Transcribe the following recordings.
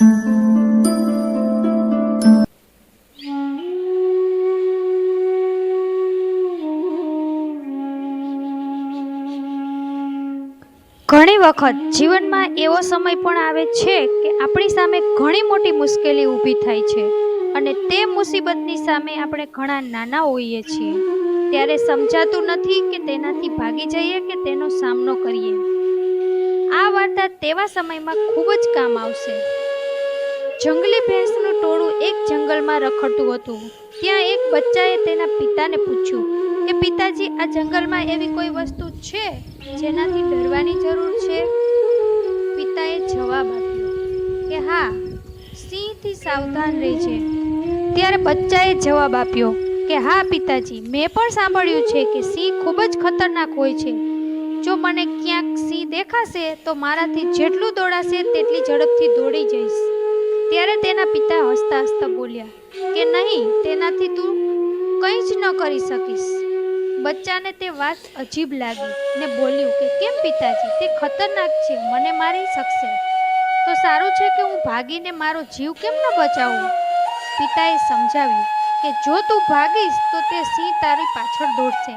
ઘણી વખત જીવનમાં એવો સમય પણ આવે છે કે આપણી સામે ઘણી મોટી મુશ્કેલી ઊભી થાય છે અને તે મુસીબતની સામે આપણે ઘણા નાના હોઈએ છીએ. ત્યારે સમજાતું નથી કે તેનાથી ભાગી જઈએ કે તેનો સામનો કરીએ. આ વાર્તા તેવા સમયમાં ખૂબ જ કામ આવશે. જંગલી ભેંસનું ટોળું એક જંગલમાં રખડતું હતું. ત્યાં એક બચ્ચાએ તેના પિતાને પૂછ્યું કે પિતાજી, આ જંગલમાં એવી કોઈ વસ્તુ છે જેનાથી ડરવાની જરૂર છે? પિતાએ જવાબ આપ્યો, કે હા, સિંહથી સાવધાન રહેજે. ત્યારે બચ્ચાએ જવાબ આપ્યો, કે હા પિતાજી, મેં પણ સાંભળ્યું છે કે સિંહ ખૂબ જ ખતરનાક હોય છે. જો મને ક્યાંક સિંહ દેખાશે, તો મારાથી જેટલું દોડાશે, તેટલી ઝડપથી દોડી જઈશ. ત્યારે તેના પિતા હસતા હસતા બોલ્યા, કે નહીં, તેનાથી તું કંઈ જ ન કરી શકીશ. બચ્ચાને તે વાત અજીબ લાગી ને બોલ્યું કે, કેમ પિતાજી, તે ખતરનાક છે, મને મારી શકશે. તો સારું છે કે હું ભાગીને મારો જીવ કેમ ન બચાવું? પિતાએ સમજાવ્યું કે, જો તું ભાગીશ, તો તે સિંહ તારી પાછળ દોડશે.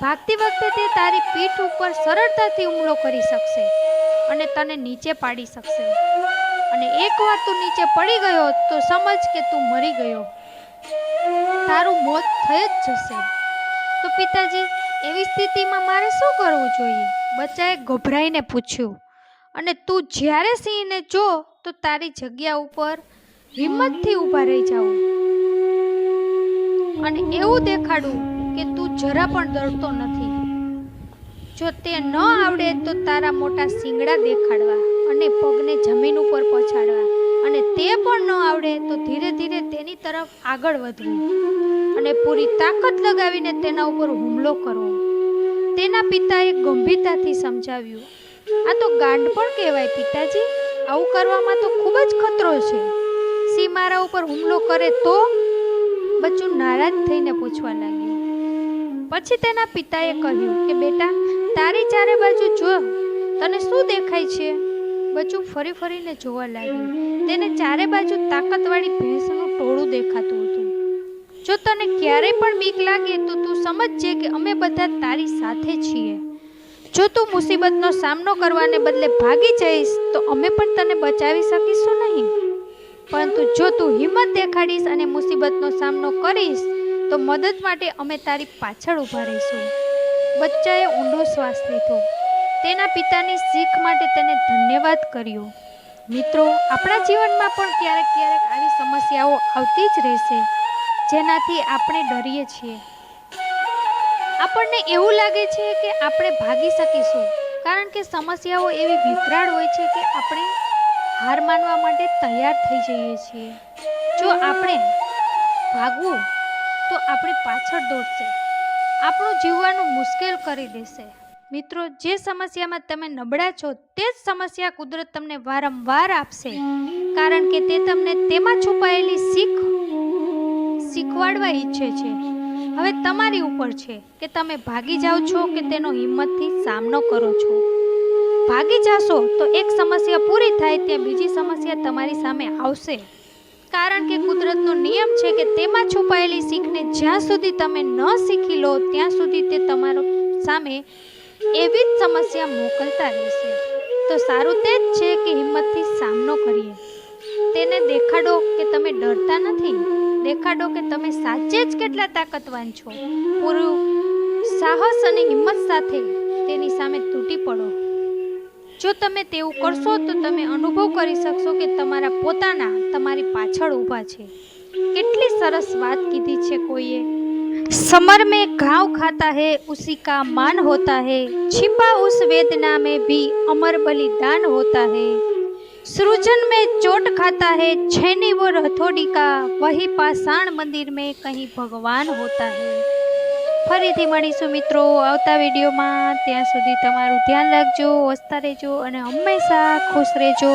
ભાગતી વખતે તે તારી પીઠ ઉપર સરળતાથી હુમલો કરી શકશે અને તને નીચે પાડી શકશે. અને એકવાર તું નીચે પડી ગયો તો સમજ કે તું મરી ગયો. તારું મોત થઈ જ જશે. તો પિતાજી, એવી સ્થિતિમાં મારે શું કરવું જોઈએ? બચ્ચાએ ગભરાઈને પૂછ્યું. અને તું જ્યારે સિંહને જો, તો તારી જગ્યા ઉપર હિંમતથી ઊભા રહી જાઓ. અને એવું દેખાડું કે તું જરા પણ ડરતો નથી. જો તે ન આવડે તો તારા મોટા શિંગડા દેખાડવા. અને પગને જમીન ઉપર પહોંચાડવા અને તે પણ ન આવડે તો ધીરે ધીરે તેની તરફ આગળ વધવું. અને પૂરી તાકાત લગાવીને તેના ઉપર હુમલો કરવો. તેના પિતાએ ગંભીરતાથી સમજાવ્યું, આ તો ગાંડ પણ કહેવાય પિતાજી. આવું કરવામાં તો ખૂબ જ ખતરો છે. સિંહ મારા ઉપર હુમલો કરે તો? બચ્ચું નારાજ થઈને પૂછવા લાગ્યું. પછી તેના પિતાએ કહ્યું કે, બેટા, તારી ચારે બાજુ જો. તને શું દેખાય છે? બચ્ચું ફરી ફરીને જોવા લાગ્યું. તેને ચારે બાજુ તાકાતવાળી ભેંસનું ટોળું દેખાતું હતું. જો તને ક્યારેય પણ બીક લાગે, તો તું સમજજે કે અમે બધા તારી સાથે છીએ. જો તું મુસીબતનો સામનો કરવાને બદલે ભાગી જઈશ, તો અમે પણ તને બચાવી શકીશું નહીં. પરંતુ જો તું હિંમત દેખાડીશ અને મુસીબતનો સામનો કરીશ, તો મદદ માટે અમે તારી પાછળ ઊભા રહીશું. બચ્ચાએ ઊંડો શ્વાસ લીધો. તેના પિતાની શીખ માટે તેને ધન્યવાદ કર્યો. મિત્રો, આપણા જીવનમાં પણ ક્યારેક ક્યારેક આવી સમસ્યાઓ આવતી જ રહેશે, જેનાથી આપણે ડરીએ છીએ. આપણને એવું લાગે છે કે આપણે ભાગી શકીશું, કારણ કે સમસ્યાઓ એવી વિકરાળ હોય છે કે આપણે હાર માનવા માટે તૈયાર થઈ જઈએ છીએ. જો આપણે ભાગવું, તો આપણે પાછળ દોડશે. આપણું જીવવાનું મુશ્કેલ કરી દેશે. મિત્રો, જે સમસ્યામાં તમે નબળા છો, તે જ સમસ્યા કુદરત તમને વારંવાર આપશે. કારણ કે તે તમને તેમાં છુપાયેલી શીખ શીખવાડવા ઈચ્છે છે. હવે તમારી ઉપર છે કે તમે ભાગી જાઓ છો કે તેનો હિંમતથી સામનો કરો છો. ભાગી જશો તો એક સમસ્યા પૂરી થાય, ત્યાં બીજી સમસ્યા તમારી સામે આવશે. કારણ કે કુદરતનો નિયમ છે કે તેમાં છુપાયેલી શીખને જ્યાં સુધી તમે ન શીખી લો, ત્યાં સુધી તે તમારો સામે એવી જ સમસ્યા મોકલતા રહેશે. તો સારું તે જ છે કે હિંમતથી સામનો કરીએ. તેને દેખાડો કે તમે ડરતા નથી. દેખાડો કે તમે સાચે જ કેટલા તાકતવાન છો. પૂરું સાહસ અને હિંમત સાથે તેની સામે તૂટી પડો. જો તમે તેવું કરશો તો તમે અનુભવ કરી શકશો કે તમારા પોતાના, તમારી પાછળ ઊભા છે. કેટલી સરસ વાત કીધી છે કોઈએ. समर में घाव खाता है उसी का मान होता है छिपा उस वेदना में भी अमर बलिदान होता है सृजन में चोट खाता है छैनी वो हथौड़ी का वही पाषाण मंदिर में कहीं भगवान होता है ફરીથી મળીશું મિત્રો આવતા વિડીયોમાં ત્યાં સુધી તમારું ધ્યાન રાખજો હસતા રહેજો અને હંમેશા ખુશ રહેજો